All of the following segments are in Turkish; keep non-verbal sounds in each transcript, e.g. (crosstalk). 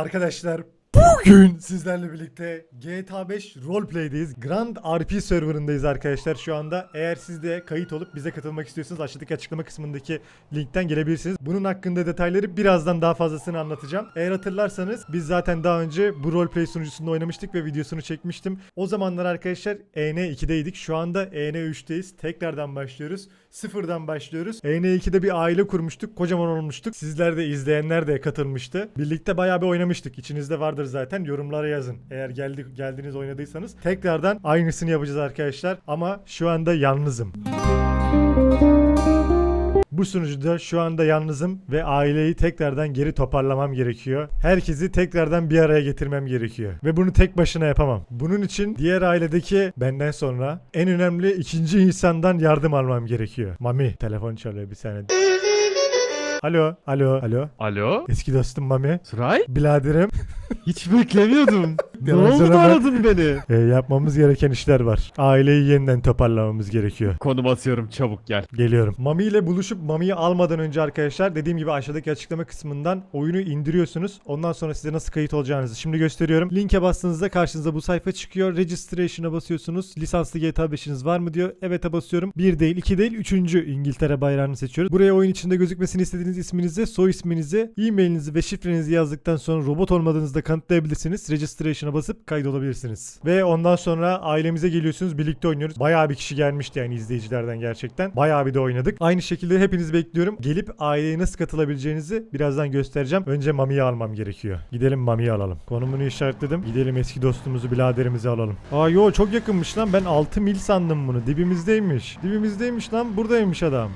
Arkadaşlar bugün sizlerle birlikte GTA 5 roleplay'deyiz. Grand RP serverındayız arkadaşlar şu anda. Eğer siz de kayıt olup bize katılmak istiyorsanız aşağıdaki açıklama kısmındaki linkten gelebilirsiniz. Bunun hakkında detayları birazdan daha fazlasını anlatacağım. Eğer hatırlarsanız biz zaten daha önce bu roleplay sunucusunda oynamıştık ve videosunu çekmiştim. O zamanlar arkadaşlar EN2'deydik. Şu anda EN3'teyiz. Tekrardan başlıyoruz. Sıfırdan başlıyoruz. EN2'de bir aile kurmuştuk. Kocaman olmuştuk. Sizler de izleyenler de katılmıştı. Birlikte bayağı bir oynamıştık. İçinizde vardır zaten. Yorumlara yazın. Eğer geldi, geldiniz oynadıysanız. Tekrardan aynısını yapacağız arkadaşlar. Ama şu anda yalnızım. Bu sunucuda şu anda yalnızım ve aileyi tekrardan geri toparlamam gerekiyor. Herkesi tekrardan bir araya getirmem gerekiyor. Ve bunu tek başına yapamam. Bunun için diğer ailedeki benden sonra en önemli ikinci insandan yardım almam gerekiyor. Mami telefon çalıyor bir saniye. Alo, alo, alo. Alo? Eski dostum Mami. Suray? Biraderim. Hiç beklemiyordum. (laughs) ne oldu da aradın beni? (laughs) E, yapmamız gereken işler var. Aileyi yeniden toparlamamız gerekiyor. Konum atıyorum çabuk gel. Geliyorum. Mami ile buluşup Mami'yi almadan önce arkadaşlar dediğim gibi aşağıdaki açıklama kısmından oyunu indiriyorsunuz. Ondan sonra size nasıl kayıt olacağınızı şimdi gösteriyorum. Linke bastığınızda karşınıza bu sayfa çıkıyor. Registration'a basıyorsunuz. Lisanslı GTA 5'iniz var mı diyor. Evet'e basıyorum. Bir değil, iki değil, üçüncü İngiltere bayrağını seçiyoruz. Buraya oyun içinde gözükmesini istediğiniz isminizi, soy isminizi, e-mailinizi ve şifrenizi yazdıktan sonra robot olmadığınızı da kanıtlayabilirsiniz. Registration'a basıp kaydolabilirsiniz. Ve ondan sonra ailemize geliyorsunuz. Birlikte oynuyoruz. Bayağı bir kişi gelmişti yani izleyicilerden gerçekten. Bayağı bir de oynadık. Aynı şekilde hepinizi bekliyorum. Gelip aileye nasıl katılabileceğinizi birazdan göstereceğim. Önce Mami'yi almam gerekiyor. Gidelim Mami'yi alalım. Konumunu işaretledim. Gidelim eski dostumuzu, biraderimizi alalım. Aa yo çok yakınmış lan. Ben 6 mil sandım bunu. Dibimizdeymiş. Dibimizdeymiş lan. Buradaymış adam.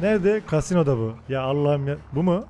Nerede? Kasinoda bu. Ya Allah'ım ya. Bu mu?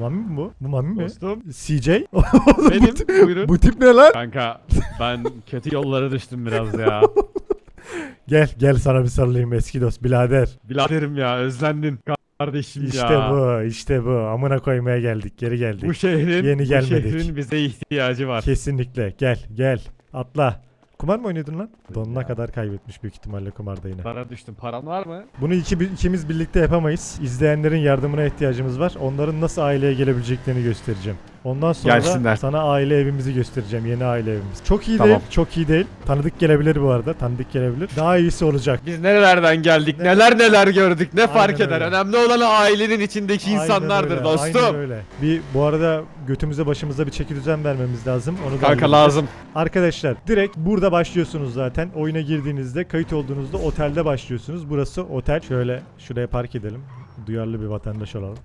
Mami mi bu? Bu Mami mi? Dostum. CJ? (laughs) Benim buyurun. bu tip ne lan? Kanka ben kötü yollara düştüm biraz ya. (laughs) Gel gel sana bir sarılayım eski dost birader. Biladerim ya özlendin kardeşim İşte ya. bu işte bu. Amına koymaya geldik geri geldik. Bu şehrin, Yeni bu gelmedik. şehrin bize ihtiyacı var. Kesinlikle gel gel atla. Kumar mı oynuyordun lan? Donuna kadar kaybetmiş büyük ihtimalle kumarda yine. Para düştüm. Paran var mı? Bunu iki, ikimiz birlikte yapamayız. İzleyenlerin yardımına ihtiyacımız var. Onların nasıl aileye gelebileceklerini göstereceğim. Ondan sonra Gelsinler. sana aile evimizi göstereceğim. Yeni aile evimiz. Çok iyi Tamam. değil. Çok iyi değil. Tanıdık gelebilir bu arada. Tanıdık gelebilir. Daha iyisi olacak. Biz nerelerden geldik, Ne- neler neler gördük, ne fark Aynen eder. öyle. Önemli olan ailenin içindeki Aynen insanlardır öyle, dostum. Aynen öyle. Bir bu arada götümüze başımıza bir çeki düzen vermemiz lazım. Onu da Kanka halledeceğiz. lazım. Arkadaşlar direkt burada başlıyorsunuz zaten. Oyuna girdiğinizde kayıt olduğunuzda otelde başlıyorsunuz. Burası otel. Şöyle şuraya park edelim. Duyarlı bir vatandaş olalım.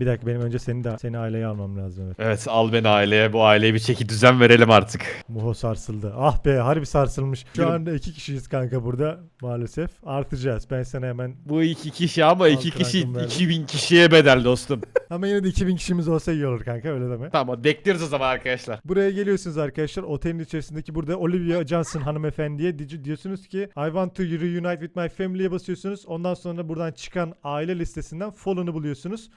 Bir dakika benim önce seni de seni aileye almam lazım evet. Evet al beni aileye. Bu aileye bir çeki düzen verelim artık. Muho sarsıldı. Ah be harbi sarsılmış. Şu Yürü. anda iki kişiyiz kanka burada maalesef. Artacağız. Ben sana hemen Bu iki kişi ama iki Altın kişi verdim. 2000 kişiye bedel dostum. (laughs) ama yine de 2000 kişimiz olsa iyi olur kanka öyle deme. tamam bekliyoruz o zaman arkadaşlar. Buraya geliyorsunuz arkadaşlar. Otelin içerisindeki burada Olivia Johnson hanımefendiye di- diyorsunuz ki I want to reunite with my family'ye basıyorsunuz. Ondan sonra buradan çıkan aile listesinden follow'unu buluyorsunuz.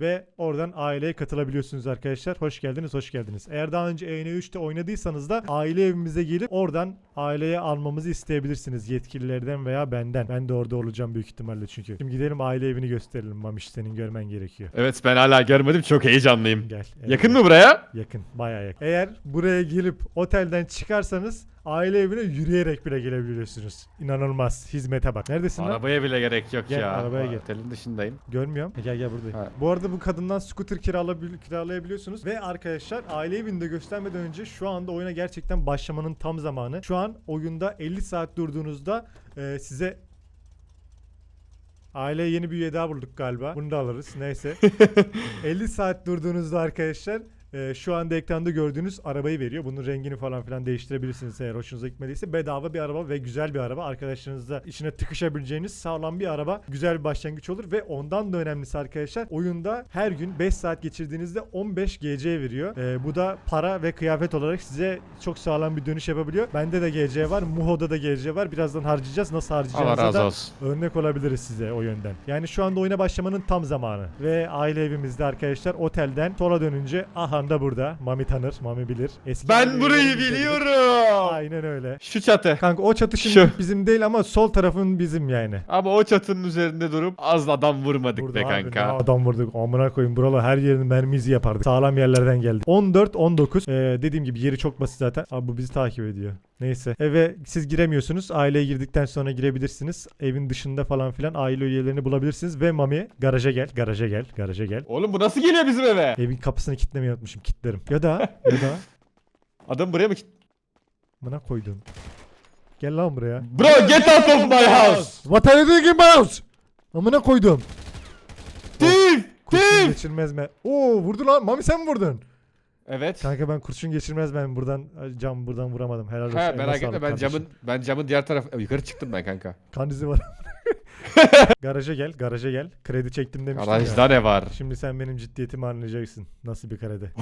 Ve oradan aileye katılabiliyorsunuz arkadaşlar. Hoş geldiniz, hoş geldiniz. Eğer daha önce EN3'te oynadıysanız da aile evimize gelip oradan aileye almamızı isteyebilirsiniz. Yetkililerden veya benden. Ben de orada olacağım büyük ihtimalle çünkü. Şimdi gidelim aile evini gösterelim. Mamiş senin görmen gerekiyor. Evet ben hala görmedim çok heyecanlıyım. Gel. Yakın mı buraya? Yakın. Bayağı yakın. Eğer buraya gelip otelden çıkarsanız aile evine yürüyerek bile gelebiliyorsunuz. İnanılmaz. Hizmete bak. Neredesin lan? Arabaya bile gerek yok Gel, ya. arabaya gel. Otelin dışındayım. Görmüyorum. Gel gel buradayım. Ha. Bu arada bu kadından scooter kiralabil- kiralayabiliyorsunuz. Ve arkadaşlar aile evinde göstermeden önce şu anda oyuna gerçekten başlamanın tam zamanı. Şu an oyunda 50 saat durduğunuzda e, size Aileye yeni bir üye daha bulduk galiba. Bunu da alırız. Neyse. (laughs) 50 saat durduğunuzda arkadaşlar e, şu anda ekranda gördüğünüz arabayı veriyor. Bunun rengini falan filan değiştirebilirsiniz eğer hoşunuza gitmediyse. Bedava bir araba ve güzel bir araba. Arkadaşlarınızla içine tıkışabileceğiniz sağlam bir araba. Güzel bir başlangıç olur ve ondan da önemlisi arkadaşlar oyunda her gün 5 saat geçirdiğinizde 15 GC veriyor. E, bu da para ve kıyafet olarak size çok sağlam bir dönüş yapabiliyor. Bende de GC var. Muho'da da GC var. Birazdan harcayacağız. Nasıl razı da olsun. örnek olabiliriz size o yönden. Yani şu anda oyuna başlamanın tam zamanı. Ve aile evimizde arkadaşlar otelden sola dönünce aha anda burada. Mami tanır, Mami bilir. Eski Ben burayı biliyorum. Aynen öyle. Şu çatı. Kanka o çatı şimdi Şu. bizim değil ama sol tarafın bizim yani. Ama o çatının üzerinde durup az adam vurmadık be abi kanka. ne adam vurduk. Amına koyayım buralar her yerini mermi izi yapardık. Sağlam yerlerden geldi. 14 19. Ee, dediğim gibi yeri çok basit zaten. Abi bu bizi takip ediyor. Neyse. Eve siz giremiyorsunuz. Aileye girdikten sonra girebilirsiniz. Evin dışında falan filan aile üyelerini bulabilirsiniz ve Mami garaja gel. Garaja gel. Garaja gel. Oğlum bu nasıl geliyor bizim eve? Evin kapısını kilitlemeyi unutmuşum. Kilitlerim. Ya da ya da (laughs) Adam buraya mı kit- buna koydum. Gel lan buraya. Bro get out of my house. What are you doing in my house? Amına koydum. Thief! Kurşun Thief! geçirmez mi? Oo vurdu lan. Mami sen mi vurdun? Evet. Kanka ben kurşun geçirmez ben buradan cam buradan vuramadım. Helal olsun. Ha merak etme ben kardeşim. camın ben camın diğer taraf yukarı çıktım ben kanka. Kan izi var. (laughs) garaja gel, garaja gel. Kredi çektim demiştim Garajda ya. ne var? Şimdi sen benim ciddiyetimi anlayacaksın. Nasıl bir kredi?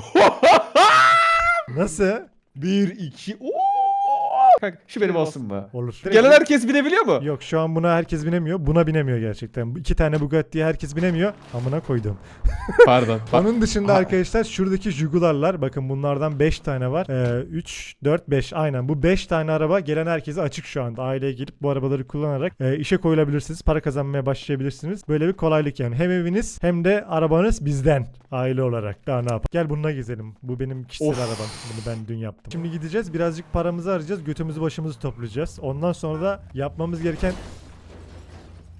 (laughs) Nasıl? 1 2 Kanka şu benim olsun mu? Olur. Gelen herkes binebiliyor mu? Yok şu an buna herkes binemiyor. Buna binemiyor gerçekten. Bu iki tane Bugatti'ye herkes binemiyor. Amına koydum. (laughs) Pardon. (laughs) Onun dışında arkadaşlar şuradaki Jugular'lar bakın bunlardan 5 tane var. Ee, 3, 4, 5 aynen bu 5 tane araba gelen herkese açık şu anda. Aileye gelip bu arabaları kullanarak e, işe koyulabilirsiniz. Para kazanmaya başlayabilirsiniz. Böyle bir kolaylık yani. Hem eviniz hem de arabanız bizden aile olarak. Daha ne yapalım. Gel bununla gezelim. Bu benim kişisel Of. arabam. Bunu ben dün yaptım. Şimdi gideceğiz. Birazcık paramızı harcayacağız. Götümüzü başımızı toplayacağız. Ondan sonra da yapmamız gereken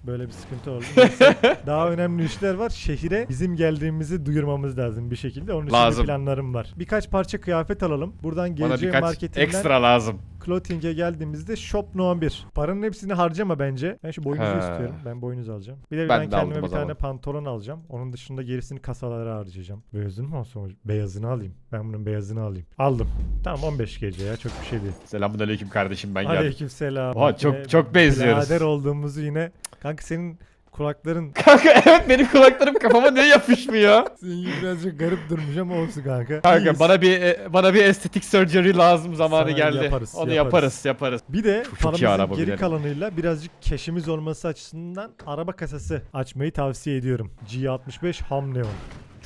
Böyle bir sıkıntı oldu. Neyse. (laughs) Daha önemli işler var. Şehire bizim geldiğimizi duyurmamız lazım bir şekilde. Onun için Lazım. planlarım var. Birkaç parça kıyafet alalım. Buradan bana geleceğim birkaç marketinden ekstra lazım. Clothing'e geldiğimizde shop no 1. Paranın hepsini harcama bence. Ben şu boynuzu He. istiyorum. Ben boynuz alacağım. Bir de Ben ben, de kendime o bir tane zaman. pantolon alacağım. Onun dışında gerisini kasalara harcayacağım. Beyazını mı olsun? Beyazını alayım. Ben bunun beyazını alayım. Aldım. Tamam 15 gece ya çok bir şey değil. Selamun aleyküm kardeşim ben geldim. Aleykümselam. Oha, çok- çok benziyoruz. Birader olduğumuzu yine. Kanka senin kulakların (laughs) Kanka evet benim kulaklarım kafama niye yapışmıyor? senin gibi birazcık garip durmuş ama olsun kanka. Kanka İyiyiz. bana bir e, bana bir estetik surgery lazım zamanı Sana geldi. yaparız, Onu yaparız. yaparız yaparız. Bir de Çok- çok iyi paramızın geri bilerim. kalanıyla birazcık keşimiz olması açısından araba kasası açmayı tavsiye ediyorum. G65 Ham Neon.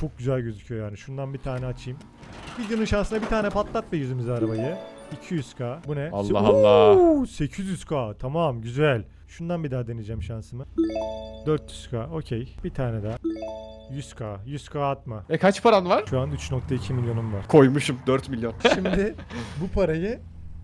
Çok güzel gözüküyor yani. Şundan bir tane açayım. Videonun şansına bir tane patlat be yüzümüze arabayı. 200k. Bu ne? Allah Oo, Allah. 800k. Tamam güzel. Şundan bir daha deneyeceğim şansımı. 400k. Okey. Bir tane daha. 100k. 100k atma. E kaç paran var? Şu an 3.2 milyonum var. Koymuşum 4 milyon. Şimdi bu parayı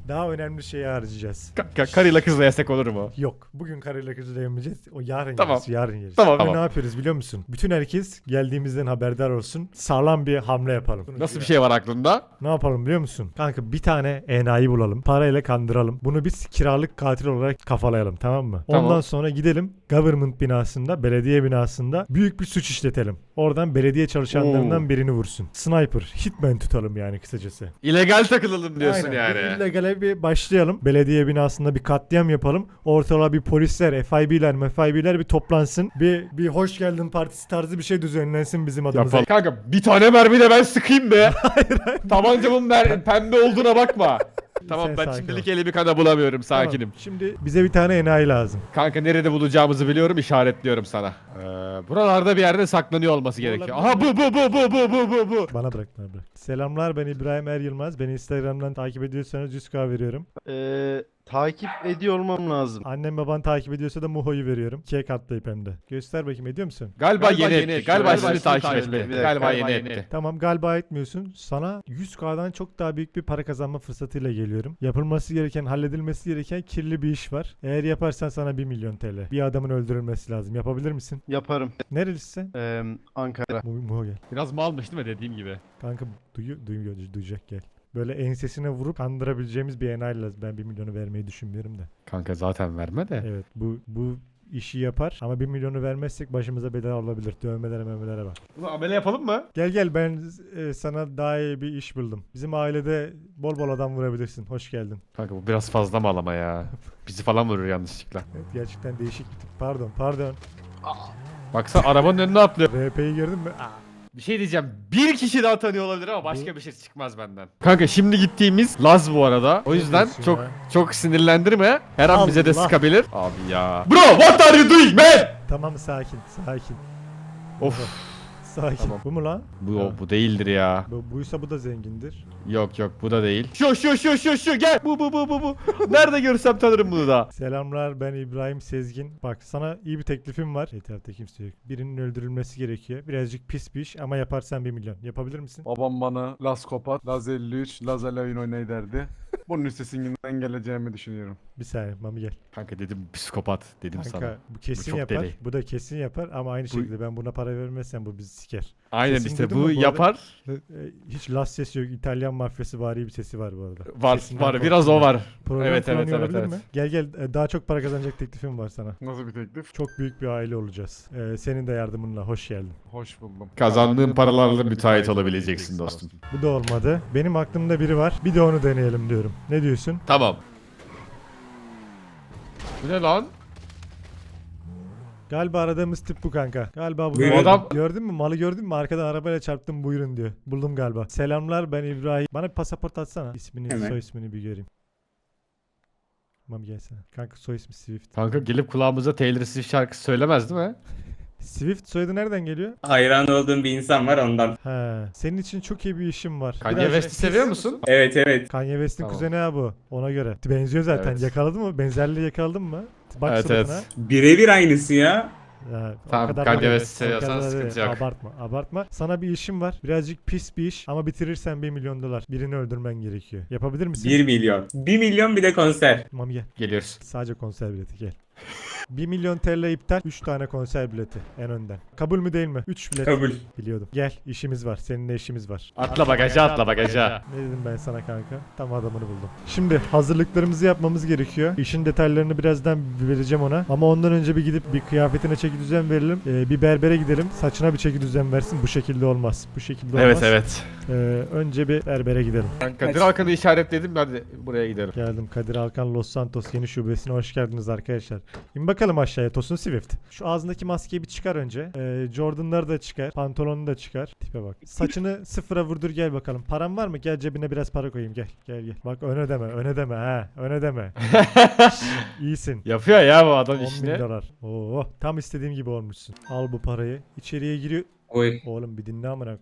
daha önemli şeye harcayacağız. Kanka karıyla kızla yesek olur mu? Yok. Bugün karıyla kızı da yemeyeceğiz. O yarın Tamam. yeriz. Yarın yeriz. Tamam, Şimdi tamam. ne yapıyoruz biliyor musun? Bütün herkes geldiğimizden haberdar olsun. Sağlam bir hamle yapalım. Nasıl bir şey var aklında? Ne yapalım biliyor musun? Kanka bir tane enayi bulalım. Parayla kandıralım. Bunu biz kiralık katil olarak kafalayalım tamam mı? Tamam. Ondan sonra gidelim government binasında, belediye binasında büyük bir suç işletelim. Oradan belediye çalışanlarından birini vursun. Sniper, hitman tutalım yani kısacası. İlegal takılalım diyorsun Aynen. yani. Bir illegale bir başlayalım. Belediye binasında bir katliam yapalım. Ortalığa bir polisler, FIB'ler, MFIB'ler bir toplansın. Bir bir hoş geldin partisi tarzı bir şey düzenlensin bizim adımıza. Yapalım. Kanka bir tane mermi de ben sıkayım be. (laughs) Tabancamın mer- pembe olduğuna bakma. Tamam Sen ben sakin şimdilik ol. elimi kana bulamıyorum Tamam, sakinim. Şimdi bize bir tane enayi lazım. Kanka nerede bulacağımızı biliyorum işaretliyorum sana. Ee, buralarda bir yerde saklanıyor olması gerekiyor. Aha bu bu bu bu bu bu bu bu. Bana bırak bana bırak. Selamlar ben İbrahim Er Yılmaz. Beni Instagram'dan takip ediyorsanız 100k veriyorum. Ee, takip ediyor olmam lazım. Annem baban takip ediyorsa da Muho'yu veriyorum. İkiye katlayıp hem de. Göster bakayım ediyor musun? Galiba, yeni, etti. Galiba, Galiba şimdi takip etti. etti. Galiba, galiba yeni yeni etti. Tamam galiba etmiyorsun. Sana 100k'dan çok daha büyük bir para kazanma fırsatıyla geliyorum. Yapılması gereken, halledilmesi gereken kirli bir iş var. Eğer yaparsan sana 1 milyon TL. Bir adamın öldürülmesi lazım. Yapabilir misin? Yaparım. Nerelisin? Ee, Ankara. Mu Muho gel. Biraz malmış değil mi dediğim gibi. Kanka duyuyor, duyuyor, duyacak gel. Böyle ensesine vurup kandırabileceğimiz bir enayi lazım. Ben 1 milyonu vermeyi düşünmüyorum da. Kanka zaten verme de. Evet bu bu işi yapar ama 1 milyonu vermezsek başımıza bela olabilir. Dövmelere memelere bak. Bunu amele yapalım mı? Gel gel ben e, sana daha iyi bir iş buldum. Bizim ailede bol bol adam vurabilirsin. Hoş geldin. Kanka bu biraz fazla mal ama ya. Bizi falan vurur yanlışlıkla. Evet gerçekten değişik bir tip. Pardon pardon. Baksana arabanın önüne atlıyor. RP'yi gördün mü? Aa. Bir şey diyeceğim. Bir kişi daha tanıyor olabilir ama başka bir şey çıkmaz benden. Kanka şimdi gittiğimiz Laz bu arada. O yüzden diyorsun çok ya? çok sinirlendirme. Her an bize de Allah. sıkabilir. Abi ya. Bro what are you doing man? Tamam sakin sakin. Of. Sakin. Tamam. Bu mu lan? Bu Ha. bu değildir ya. Bu, buysa bu da zengindir. Yok yok bu da değil. Şu şu şu şu şu gel. Bu bu bu bu bu. (laughs) Nerede görsem tanırım bunu da. Selamlar ben İbrahim Sezgin. Bak sana iyi bir teklifim var. Etrafta kimse yok. Birinin öldürülmesi gerekiyor. Birazcık pis bir iş ama yaparsan 1 milyon. Yapabilir misin? Babam bana Las Kopat, Laz 53, Laz oyun oynay derdi. (laughs) Bunun üstesinden geleceğimi düşünüyorum. Bir saniye Mami gel. Kanka dedim psikopat dedim Kanka sana. bu kesin çok yapar. deli. Bu da kesin yapar ama aynı Bu- şekilde ben buna para vermezsem bu bizi siker. Aynen Sesini işte duydun bu mu bu arada? yapar. E, Hiç las sesi yok. İtalyan mafyası vari bir sesi var bu arada. Var Sesinden var biraz o ben. var. Program Evet, evet, kullanıyor evet, olabilir evet. mi? Gel gel e, daha çok para kazanacak teklifim var sana. Nasıl bir teklif? Çok büyük bir aile olacağız. E, senin de yardımınla hoş geldin. Hoş buldum. Kazandığın paralarla müteahhit olabileceksin dostum. Bu da olmadı. Benim aklımda biri var. Bir de onu deneyelim diyorum. Ne diyorsun? Tamam. Bu ne lan? Galiba aradığımız tip bu kanka. Galiba bu. Buyurun. Adam- Gördün mü? Malı gördün mü? Arkadan arabayla çarptım buyurun diyor. Buldum galiba. Selamlar ben İbrahim. Bana bir pasaport atsana. İsmini, Hemen. soy ismini bir göreyim. Tamam gelsene. Kanka soy ismi Swift. Kanka gelip kulağımıza Taylor Swift şarkısı söylemez değil mi? (laughs) Swift soyadı nereden geliyor? Hayran olduğum bir insan var ondan. He. Senin için çok iyi bir işim var. Kanye Biraz- West'i seviyor musun? Evet evet. Kanye West'in Tamam. kuzeni ha bu. Ona göre. Benziyor zaten. Evet. Yakaladın mı? Benzerliği yakaladın mı? Bak Evet, suratına. evet. Birebir aynısı ya. Ya, o Tamam, kadar Kanye da değil, West o seviyorsan kadar da sıkıntı değil. yok. Abartma, abartma. Sana bir işim var. Birazcık pis bir iş ama bitirirsen 1 milyon dolar. Birini öldürmen gerekiyor. Yapabilir misin? 1 milyon. 1 milyon bir de konser. Mami gel. Geliyoruz. Sadece konser bileti gel. (laughs) 1 milyon TL iptal. 3 tane konser bileti en önden. Kabul mü değil mi? 3 bilet. Kabul. Biliyordum. Gel işimiz var. Seninle işimiz var. Atla bagaja atla bagaja. Ne dedim ben sana kanka? Tam adamını buldum. Şimdi hazırlıklarımızı yapmamız gerekiyor. İşin detaylarını birazdan vereceğim ona. Ama ondan önce bir gidip bir kıyafetine çeki düzen verelim. Ee, bir berbere gidelim. Saçına bir çeki düzen versin. Bu şekilde olmaz. Bu şekilde olmaz. Evet evet. Ee, önce bir berbere gidelim. Kadir Hakan'ı işaretledim ben de buraya gidelim. Geldim Kadir Alkan Los Santos yeni şubesine hoş geldiniz arkadaşlar. İn bakalım aşağıya Tosun Swift. Şu ağzındaki maskeyi bir çıkar önce. Ee, Jordan'ları da çıkar. Pantolonunu da çıkar. Tipe bak. Saçını sıfıra vurdur gel bakalım. Paran var mı? Gel cebine biraz para koyayım gel. Gel gel. Bak öne deme öne deme ha. Öne deme. (laughs) İyisin. Yapıyor ya bu adam 10 bin işini. dolar. Oo, tam istediğim gibi olmuşsun. Al bu parayı. İçeriye giriyor. Oy. Oğlum bir dinle amına.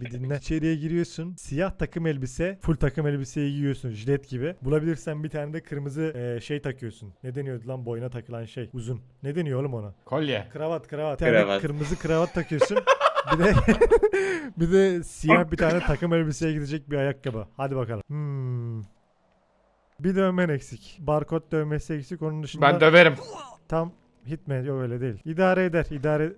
Bir dinle. İçeriye giriyorsun. Siyah takım elbise, full takım elbiseyi giyiyorsun jilet gibi. Bulabilirsen bir tane de kırmızı e, şey takıyorsun. Ne deniyordu lan boyuna takılan şey? Uzun. Ne deniyor oğlum ona? Kolye. Kravat, kravat. Bir tane Kravat. kırmızı kravat takıyorsun. bir de (laughs) bir de siyah bir tane takım elbiseye gidecek bir ayakkabı. Hadi bakalım. Hmm. Bir dövmen eksik. Barkod dövmesi eksik. Onun dışında Ben döverim. Tam hitman yok öyle değil. İdare eder. idare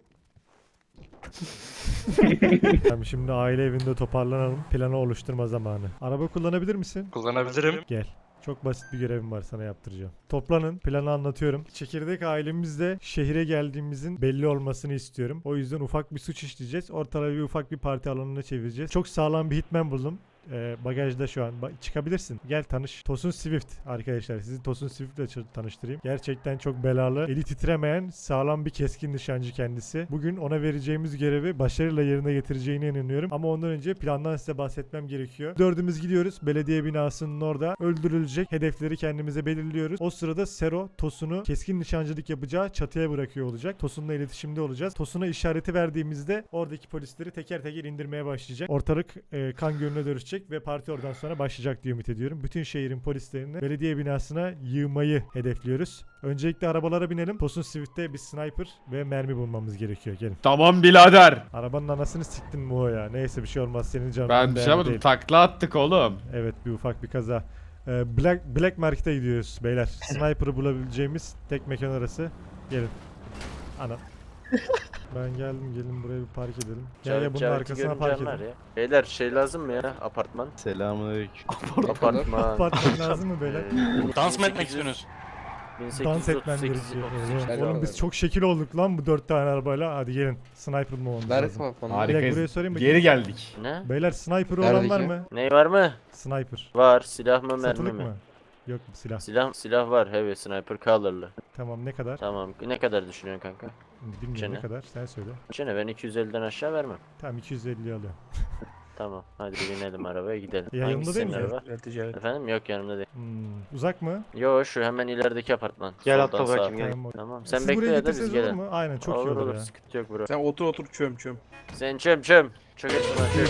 Tamam şimdi aile evinde toparlanalım. Planı oluşturma zamanı. Araba kullanabilir misin? Kullanabilirim. Gel. Çok basit bir görevim var sana yaptıracağım. Toplanın, planı anlatıyorum. Çekirdek ailemizle şehire geldiğimizin belli olmasını istiyorum. O yüzden ufak bir suç işleyeceğiz. Ortalığı bir ufak bir parti alanına çevireceğiz. Çok sağlam bir hitman buldum. Ee, bagajda şu an. Ba- çıkabilirsin. Gel tanış. Tosun Swift arkadaşlar. Sizi Tosun Swift ile çı- tanıştırayım. Gerçekten çok belalı. Eli titremeyen sağlam bir keskin nişancı kendisi. Bugün ona vereceğimiz görevi başarıyla yerine getireceğine inanıyorum. Ama ondan önce plandan size bahsetmem gerekiyor. Dördümüz gidiyoruz. Belediye binasının orada öldürülecek hedefleri kendimize belirliyoruz. O sırada Sero Tosun'u keskin nişancılık yapacağı çatıya bırakıyor olacak. Tosun'la iletişimde olacağız. Tosun'a işareti verdiğimizde oradaki polisleri teker teker indirmeye başlayacak. Ortalık e, kan gölüne dönüşecek ve parti oradan sonra başlayacak diye ümit ediyorum. Bütün şehrin polislerini belediye binasına yığmayı hedefliyoruz. Öncelikle arabalara binelim. Tosun Swift'te bir sniper ve mermi bulmamız gerekiyor. Gelin. Tamam birader. Arabanın anasını siktin mi o ya? Neyse bir şey olmaz. Senin canın Ben bir şey yapmadım. Takla attık oğlum. Evet bir ufak bir kaza. Ee, Black, Black Market'e gidiyoruz beyler. (laughs) Sniper'ı bulabileceğimiz tek mekan arası. Gelin. Ana. (laughs) ben geldim gelin buraya bir park edelim. Gel gel bunun arkasına park edelim. Ya. Beyler şey lazım mı ya? Apartman. Selamünaleyküm. Apartman. Apartman lazım mı beyler? Ee, Dans mı 1800 etmek istiyorsunuz? Dans etmem 1838 gerekiyor. 38. Oğlum biz çok şekil olduk lan bu dört tane arabayla. Hadi gelin. Sniper bulmamız lazım. Bir dakika, buraya Harikayız. sorayım mı? Geri geldik. Ne? Beyler sniper olan var mı? Ne var mı? Sniper. Var. Silah mı mermi Satılık mi? mı? Yok silah? Silah silah var. Heavy sniper color'lı. Tamam ne kadar? Tamam. Ne kadar düşünüyorsun kanka? Bilmiyorum Çene. ne kadar. Sen söyle. Çene ben 250'den aşağı vermem. Tamam 250 alıyorum. (laughs) Tamam hadi binelim arabaya gidelim. Ya yanımda değil mi? araba? Evet. Efendim yok yanımda değil. Hmm, uzak mı? Yo şu hemen ilerideki apartman. Gel atla sağa. bırakayım gel. Tamam. Tamam sen Siz bekle ya da biz gelelim. mu? Aynen çok olur iyi olur, olur ya. sıkıntı yok bro. Sen otur otur çöm çöm. Sen çöm çöm. Çök etme çök.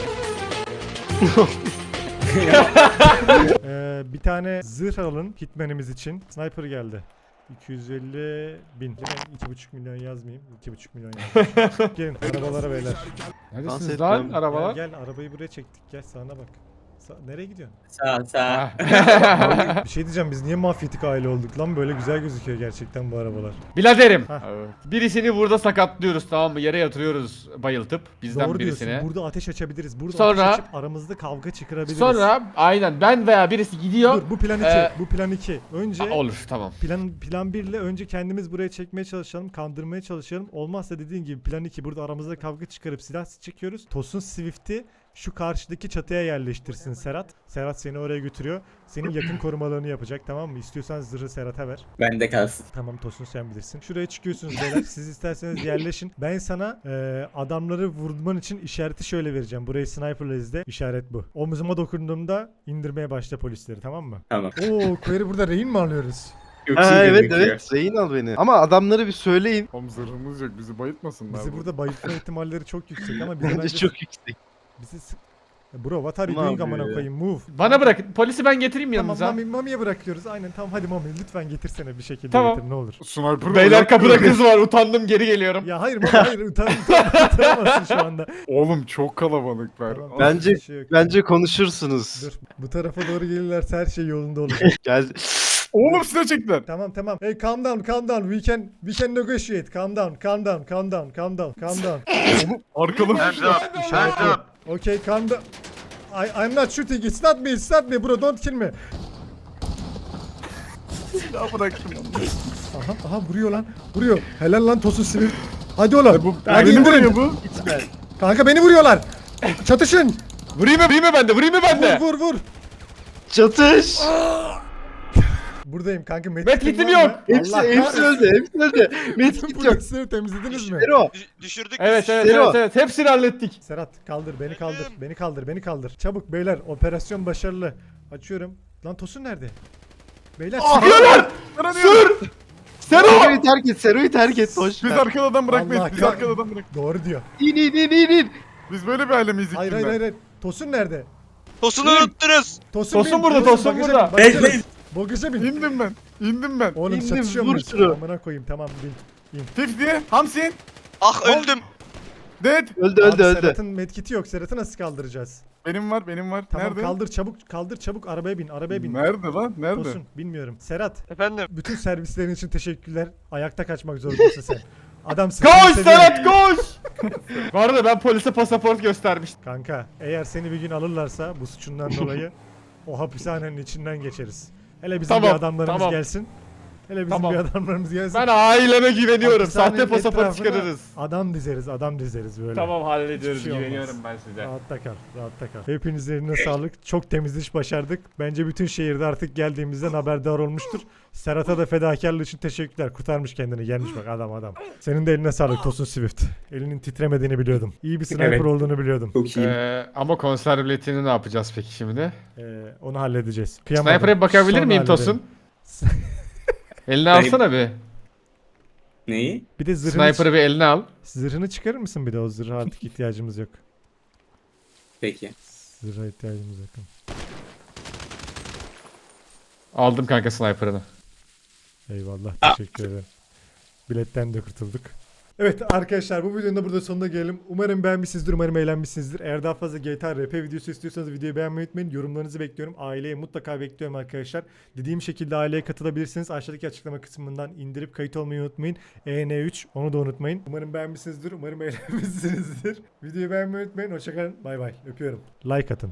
Ee, bir tane zırh alın hitmanimiz için. Sniper geldi. 250 bin. Ben 2,5 milyon yazmayayım. 2,5 milyon (laughs) yazmayayım. Gelin arabalara beyler. Neredesiniz lan etmem. arabalar? Gel, gel arabayı buraya çektik. Gel sağına bak. Sa- nereye gidiyorsun? Sağ sağ. Ah. (laughs) bir şey diyeceğim biz niye mafyatik aile olduk lan böyle güzel gözüküyor gerçekten bu arabalar. Biladerim. Hah. Birisini burada sakatlıyoruz tamam mı? Yere yatırıyoruz bayıltıp bizden Doğru birisini. diyorsun burada ateş açabiliriz. Burada Sonra- ateş açıp aramızda kavga çıkarabiliriz. Sonra aynen ben veya birisi gidiyor. Dur bu plan 2. Ee, bu plan 2. Önce Aa, olur tamam. Plan plan 1 ile önce kendimiz buraya çekmeye çalışalım, kandırmaya çalışalım. Olmazsa dediğin gibi plan 2 burada aramızda kavga çıkarıp silah çekiyoruz. Tosun Swift'i şu karşıdaki çatıya yerleştirsin Serhat. Serhat seni oraya götürüyor. Senin yakın korumalarını yapacak tamam mı? İstiyorsan zırhı Serhat'a ver. Bende kalsın. Tamam Tosun sen bilirsin. Şuraya çıkıyorsunuz beyler. Siz isterseniz yerleşin. Ben sana e, adamları vurman için işareti şöyle vereceğim. Burayı sniperla izle. İşaret bu. Omuzuma dokunduğumda indirmeye başla polisleri tamam mı? Tamam. Oo Query burada rehin mi alıyoruz? Ha, evet evet. Rehin al beni. Ama adamları bir söyleyin. Oğlum zırhımız yok bizi bayıltmasınlar. Bizi burada bayıltma ihtimalleri çok yüksek ama (laughs) bizi Bence bence çok yüksek. bizi Bro what are you doing amına koyayım move. Bana bırakın. Polisi ben getireyim Tamam yanınıza. mami, mamiye bırakıyoruz aynen tamam hadi mami lütfen getirsene bir şekilde Tamam. getir ne olur. Sniper Beyler kapıda kız var. Utandım geri geliyorum. Ya hayır mami hayır utan, utan, (laughs) utanamazsın şu anda. Oğlum çok kalabalıklar. Tamam, Bence- bir şey yok. Bence konuşursunuz. Dur bu tarafa doğru gelirlerse her şey yolunda olur. (laughs) Gel. Oğlum size çektiler. tamam tamam. Hey calm down calm down we can we can negotiate calm down calm down calm down calm down calm down. Arkalamışlar. Okay calm down. I, I'm not shooting it's not me it's not me bro don't kill me. Ya bıraktım. Aha aha vuruyor lan. Vuruyor. Helal lan Tosun Sivil. Hadi oğlum. Bu Hadi beni indirin. vuruyor bu. Kanka beni vuruyorlar. Çatışın. Vurayım mı? Vurayım mı ben de? Vurayım mı ben de? Vur vur vur. Çatış. Buradayım kanka. Medkit'im yok. Hepsi, Allah hepsi kahretsin. öldü. Hepsi öldü. Medkit yok. polisleri temizlediniz mi? Zero. Düşürdük Evet evet Zero. evet evet. Hepsini hallettik. Serhat kaldır beni kaldır. Beni kaldır beni kaldır. Çabuk beyler operasyon başarılı. Açıyorum. Lan Tosun nerede? Beyler Sıkıyorlar. Sür. Sero. Sero'yu terk et. Sero'yu terk et. Boş Biz ver. arkadan adam bırakmayız. Allah Biz arkadan adam bırak. Doğru diyor. İn in in in in. Biz böyle bir aile miyiz Hayır hayır hayır. hayır. Tosun nerede? Tosunu unuttunuz. Tosun, Tosun burada, Tosun bagaja burada. bagaja. Bagaja bin. İndim ben. İndim ben. Oğlum İndim, vur muyuz? şunu. Amına koyayım tamam bin. Fifty. Hamsin. Ah öldüm. Dead. Öldü Abi öldü öldü. Serhat'ın medkiti yok. Serhat'ı nasıl kaldıracağız? Benim var benim var. Tamam Nerede? kaldır çabuk kaldır çabuk arabaya bin arabaya bin. Nerede lan? Nerede? Tosun bilmiyorum. Serhat Efendim. bütün servislerin için teşekkürler. Ayakta kaçmak zorundasın sen. Adamsın. Koş seni seviyorum. Serhat koş. (laughs) Bu arada ben polise pasaport göstermiştim. Kanka eğer seni bir gün alırlarsa bu suçundan dolayı o hapishanenin içinden geçeriz. Hele bizim Tamam, bir adamlarımız tamam. gelsin. Hele bizim Tamam. bir adamlarımız gelsin. Ben aileme güveniyorum. Hapishanenin Sahte pasaport etrafına çıkarırız. Adam dizeriz adam dizeriz böyle. Tamam hallediyoruz. Hiçbir şey olmaz. Güveniyorum ben size. Rahatta kal, rahatta kal. Hepinizin eline sağlık. Çok temiz iş başardık. Bence bütün şehirde artık geldiğimizden haberdar olmuştur. Serhat'a da fedakarlığı için teşekkürler. Kurtarmış kendini. Gelmiş bak adam adam. Senin de eline sağlık Tosun Swift. Elinin titremediğini biliyordum. İyi bir sniper Evet. olduğunu biliyordum. Çok iyi. Ee, ama konser biletini ne yapacağız peki şimdi? Ee, onu halledeceğiz. Kıyamadım. Sniper'e bir bakabilir Sonra miyim halledelim. Tosun? Eline alsana bir. Neyi? Bir de zırhını, Sniper'ı bir eline al. zırhını çıkarır mısın bir de o zırha artık (laughs) ihtiyacımız yok. Peki. Zırha ihtiyacımız yok. Aldım kanka sniper'ını. Eyvallah teşekkür ederim. Biletten de kurtulduk. Evet arkadaşlar bu videonun da burada sonuna gelelim. Umarım beğenmişsinizdir, umarım eğlenmişsinizdir. Eğer daha fazla GTA RP videosu istiyorsanız videoyu beğenmeyi unutmayın. Yorumlarınızı bekliyorum. Aileyi mutlaka bekliyorum arkadaşlar. Dediğim şekilde aileye katılabilirsiniz. Aşağıdaki açıklama kısmından indirip kayıt olmayı unutmayın. EN3 onu da unutmayın. Umarım beğenmişsinizdir, umarım (laughs) eğlenmişsinizdir. Videoyu beğenmeyi unutmayın. Hoşçakalın. Bay bay. Öpüyorum. Like atın.